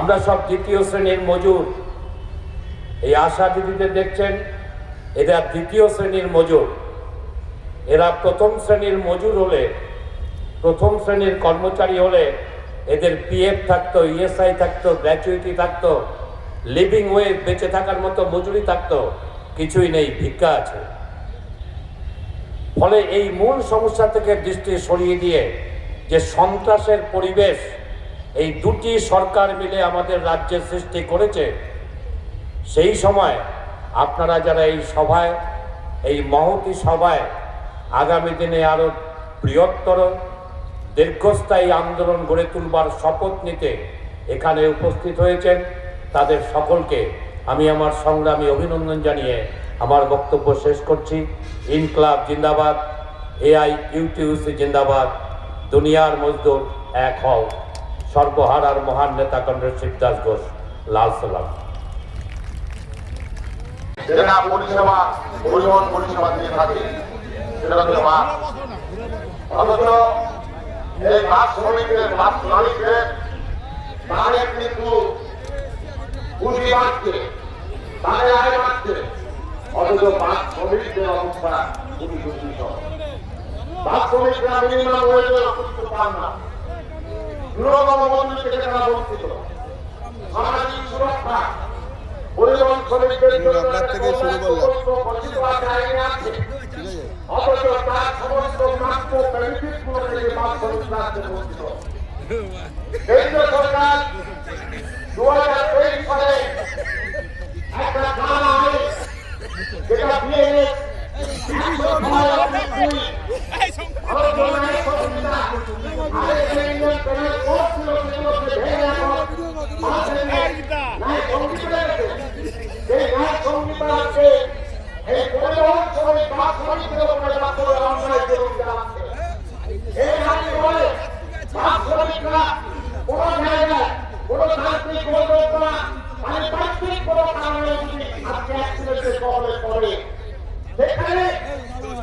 আমরা সব দ্বিতীয় শ্রেণির মজুর। এই আশা দিদিদের দেখছেন, এরা দ্বিতীয় শ্রেণির মজুর। এরা প্রথম শ্রেণির মজুর হলে, প্রথম শ্রেণির কর্মচারী হলে, এদের পিএফ থাকতো, ইএসআই থাকতো, গ্র্যাচুইটি থাকতো, লিভিং ওয়েজ বেঁচে থাকার মতো মজুরি থাকতো, কিছুই নেই, ভিক্ষা আছে। ফলে এই মূল সমস্যা থেকে দৃষ্টি সরিয়ে দিয়ে যে সন্ত্রাসের পরিবেশ এই দুটি সরকার মিলে আমাদের রাজ্যে সৃষ্টি করেছে, সেই সময় আপনারা যারা এই সভায়, এই মহতি সভায় আগামী দিনে আরও বৃহত্তর দীর্ঘস্থায়ী আন্দোলন গড়ে তুলবার শপথ নিতে এখানে উপস্থিত হয়েছেন, তাদের সকলকে আমি আমার সংগ্রামী অভিনন্দন জানিয়ে আমার বক্তব্য শেষ করছি। ইনকলাব জিন্দাবাদ, এআই ইউটিউসি জিন্দাবাদ, দুনিয়ার মজদুর এক হও। সর্বহারার মহান নেতা কংগ্রেস শিবদাস ঘোষ, লাল সালাম। যেটা পরিষেবা, পরিবহন পরিষেবা দিয়ে থাকে, সেটা হচ্ছে বাস অথচ এই বাস শ্রমিকদের, বাস মালিকদের তাদের কিন্তু পুঁজি বাড়ছে তাদের আয় বাড়ছে অথচ বাস শ্রমিকদের অবস্থা খুবই শ্রমিকরা মিনিমাম ওয়েজের অতিরিক্ত পান না। মজুরি থেকে তারা বঞ্চিত সামাজিক সুরক্ষা। পরিবহন শ্রমিকদের আপনার থেকেই শুরু করলাম। অথচ তার সমস্ত প্রাপ্য বেনিফিটগুলো থেকে বাদ রাজ্যে বঞ্চিত কেন্দ্র সরকার পরিবহন শ্রমিক বা শ্রমিকদের উপরে মাত্র অন্যায় চালাচ্ছে এই আইন বলে বাস শ্রমিকরা কোনো জায়গায় কোনো যান্ত্রিক দুর্ঘটনা মানে প্রাকৃতিক কোনো কারণে যদি আজকে অ্যাক্সিডেন্টের কবলে পড়ে সেখানে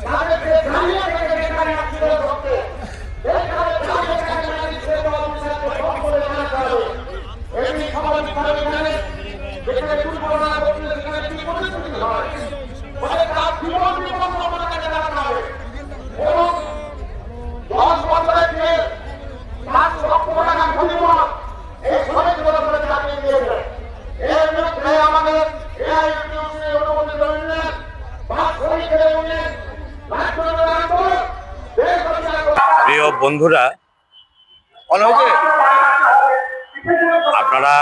তাদেরকে দাঁড়িয়ে থেকে যেখানে অ্যাক্সিডেন্ট হচ্ছে সেখানে দাঁড়িয়ে থেকে ম্যাজিস্ট্রেট বা অফিসারকে ফোন করে জানাতে হবে এমনি খবর পাবে জানে যেখানে দুর্ঘটনা ঘটলে সেখানে কি পরিস্থিতি হয়? জীবন বিপন্ন হবে এবং দশ বছরের জেল পাঁচ লক্ষ টাকা ক্ষতিপূরণ এই চাপিয়ে দিয়েছে এর বিরুদ্ধে আমাদের এআইইউটিউসি অনুমোদিত ইউনিয়ন বা ইউনিয়ন প্রিয় বন্ধুরা আপনারা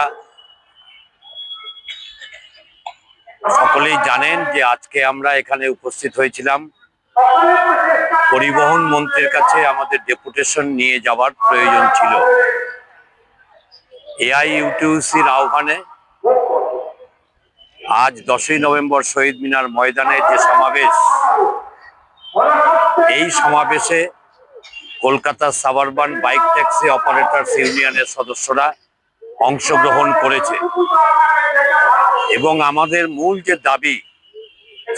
সকলেই জানেন যে আজকে আমরা এখানে উপস্থিত হয়েছিলাম। পরিবহন মন্ত্রীর কাছে আমাদের ডেপুটেশন নিয়ে যাওয়ার প্রয়োজন ছিল। এআই ইউটিউসির আহ্বানে আজ দশই নভেম্বর শহীদ মিনার ময়দানে যে সমাবেশ, এই সমাবেশে Kolkata suburban bike taxi operators ইউনিয়নের সদস্যরা অংশগ্রহণ করেছে। এবং আমাদের মূল যে দাবি,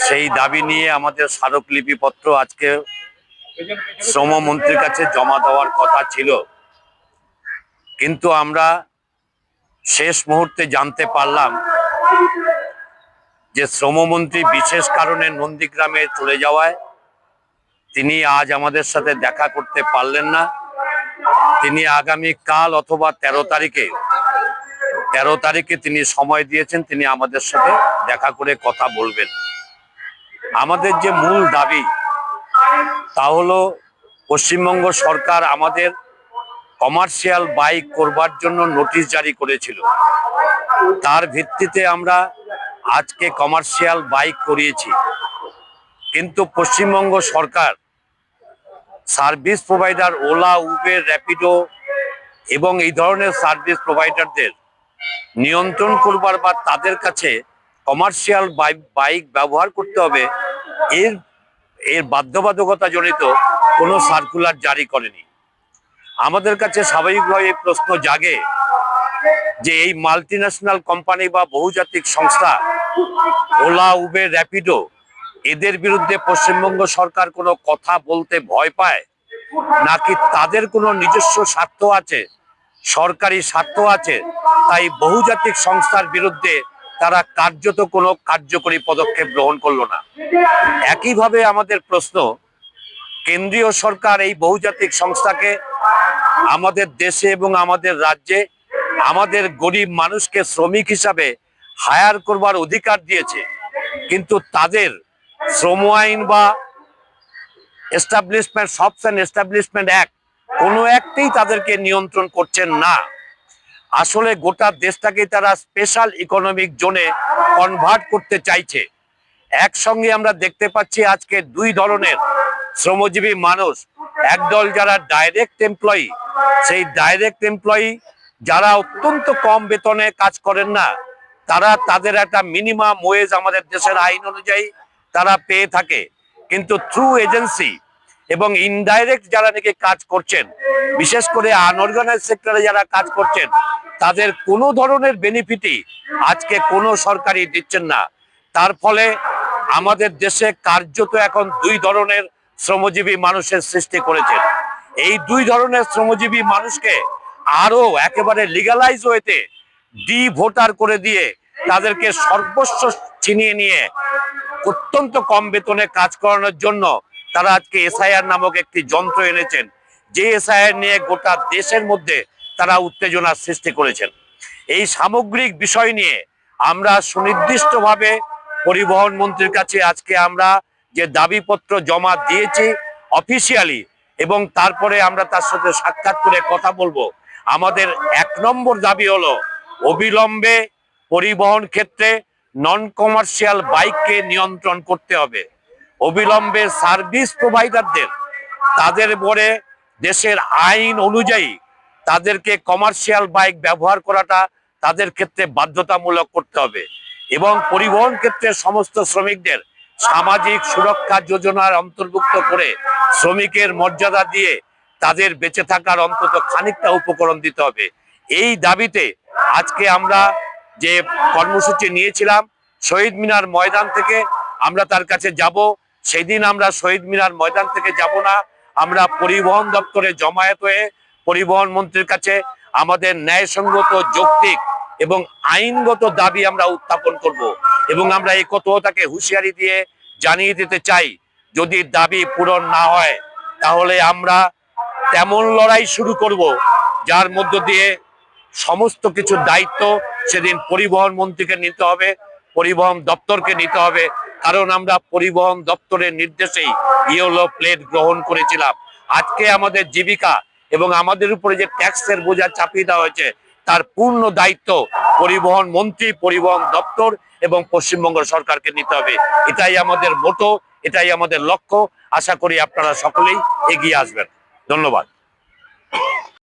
সেই দাবি নিয়ে আমাদের স্মারকলিপিপত্র আজকে শ্রমমন্ত্রীর কাছে জমা দেওয়ার কথা ছিল। কিন্তু আমরা শেষ মুহূর্তে জানতে পারলাম যে শ্রমমন্ত্রী বিশেষ কারণে নন্দীগ্রামে চলে যাওয়ায় তিনি আজ আমাদের সাথে দেখা করতে পারলেন না। তিনি আগামী কাল অথবা তেরো তারিখে তেরো তারিখে তিনি সময় দিয়েছেন, তিনি আমাদের সাথে দেখা করে কথা বলবেন। আমাদের যে মূল দাবি, তা হলো পশ্চিমবঙ্গ সরকার আমাদের কমার্শিয়াল বাইক করবার জন্য নোটিশ জারি করেছিল। তার ভিত্তিতে আমরা আজকে কমার্শিয়াল বাইক করিয়েছি। কিন্তু পশ্চিমবঙ্গ সরকার service provider Ola, Uber, Rapido এবং এই ধরনের সার্ভিস প্রোভাইডারদের নিয়ন্ত্রণ করবার বা তাদের কাছে কমার্শিয়াল বাইক ব্যবহার করতে হবে, এর এর বাধ্যবাধকতা জনিত কোনো সার্কুলার জারি করেনি। আমাদের কাছে স্বাভাবিকভাবে এই প্রশ্ন জাগে যে এই মাল্টি ন্যাশনাল কোম্পানি বা বহুজাতিক সংস্থা ওলা উবের র্যাপিডো এদের বিরুদ্ধে পশ্চিমবঙ্গ সরকার কোনো কথা বলতে ভয় পায়? নাকি তাদের কোনো নিজস্ব স্বার্থ আছে? সরকারি স্বার্থ আছে, তাই বহুজাতিক সংস্থার বিরুদ্ধে তারা কার্যত কোনো কার্যকরী পদক্ষেপ গ্রহণ করল না। একইভাবে আমাদের প্রশ্ন, কেন্দ্রীয় সরকার এই বহুজাতিক সংস্থাকে আমাদের দেশে এবং আমাদের রাজ্যে আমাদের গরিব মানুষকে শ্রমিক হিসাবে হায়ার করবার অধিকার দিয়েছে, কিন্তু তাদের শ্রম আইন বা establishment shops and establishment act কোনো একটাই তাদেরকে নিয়ন্ত্রণ করছেন না। আসলে গোটা দেশটাকে তারা স্পেশাল ইকোনমিক জোনে কনভার্ট করতে চাইছে। একসঙ্গে আমরা দেখতে পাচ্ছি আজকে দুই ধরনের শ্রমজীবী মানুষ। একদল যারা ডাইরেক্ট এমপ্লয়ি সেই ডাইরেক্ট এমপ্লয়ি যারা অত্যন্ত কম বেতনে কাজ করেন না, তারা তাদের একটা মিনিমাম ওয়েজ আমাদের দেশের আইন অনুযায়ী তারা পেয়ে থাকে। কিন্তু থ্রু এজেন্সি এবং ইনডাইরেক্ট যারা নাকি কাজ করছেন, বিশেষ করে আনঅর্গানাইজ সেক্টরে যারা কাজ করছেন, তাদের কোনো ধরনের বেনিফিটই আজকে কোনো সরকারই দিচ্ছেন না। তার ফলে আমাদের দেশে কার্যত এখন দুই ধরনের শ্রমজীবী মানুষের সৃষ্টি করেছেন। এই দুই ধরনের শ্রমজীবী মানুষকে আরও একেবারে লিগালাইজ হয়েতে ডি ভোটার করে দিয়ে তাদেরকে সর্বস্ব ছিনিয়ে নিয়ে অত্যন্ত কম বেতনে কাজ করানোর জন্য তারা আজকে এসআইআর নামক একটি যন্ত্র এনেছেন, যে এসআইআর নিয়ে গোটা দেশের মধ্যে তারা উত্তেজনার সৃষ্টি করেছেন। এই সামগ্রিক বিষয় নিয়ে আমরা সুনির্দিষ্টভাবে পরিবহন মন্ত্রীর কাছে আজকে আমরা যে দাবিপত্র জমা দিয়েছি অফিসিয়ালি এবং তারপরে আমরা তার সাথে সাক্ষাৎ করে কথা বলব, আমাদের এক নম্বর দাবি হলো অবিলম্বে পরিবহন ক্ষেত্রে নন কমার্শিয়াল বাইককে নিয়ন্ত্রণ করতে হবে। অবিলম্বে সার্ভিস প্রোভাইডারদের তাদের বলে দেশের আইন অনুযায়ী তাদেরকে কমার্শিয়াল বাইক ব্যবহার করাটা তাদের ক্ষেত্রে বাধ্যতামূলক করতে হবে এবং পরিবহন ক্ষেত্রে সমস্ত শ্রমিকদের সামাজিক সুরক্ষা যোজনার অন্তর্ভুক্ত করে শ্রমিকের মর্যাদা দিয়ে তাদের বেঁচে থাকার অন্তত খানিকটা উপকরণ দিতে হবে। এই দাবিতে আজকে আমরা যে কর্মসূচি নিয়েছিলাম, শহীদ মিনার ময়দান থেকে আমরা তার কাছে যাব। সেদিন আমরা শহীদ মিনার ময়দান থেকে যাব না। আমরা পরিবহন দপ্তরে জমায়েত হয়ে পরিবহন মন্ত্রীর কাছে আমাদের ন্যায়সঙ্গত যৌক্তিক এবং আইনগত দাবি আমরা উত্থাপন করব এবং আমরা এই কথাটাকে হুঁশিয়ারি দিয়ে জানিয়ে দিতে চাই, যদি দাবি পূরণ না হয়, তাহলে আমরা তেমন লড়াই শুরু করব, যার মধ্য দিয়ে সমস্ত কিছু দায়িত্ব সেদিন পরিবহন মন্ত্রীকে নিতে হবে, পরিবহন দপ্তরকে নিতে হবে কারণ আমরা পরিবহন দপ্তরের নির্দেশেই ইয়েলো প্লেট গ্রহণ করেছিলাম। আজকে আমাদের জীবিকা এবং আমাদের উপরে যে ট্যাক্সের বোঝা চাপিয়ে দেওয়া হয়েছে, তার পূর্ণ দায়িত্ব পরিবহন মন্ত্রী, পরিবহন দপ্তর এবং পশ্চিমবঙ্গ সরকারকে নিতে হবে। এটাই আমাদের মোটো, এটাই আমাদের লক্ষ্য। আশা করি আপনারা সকলেই এগিয়ে আসবেন। ধন্যবাদ।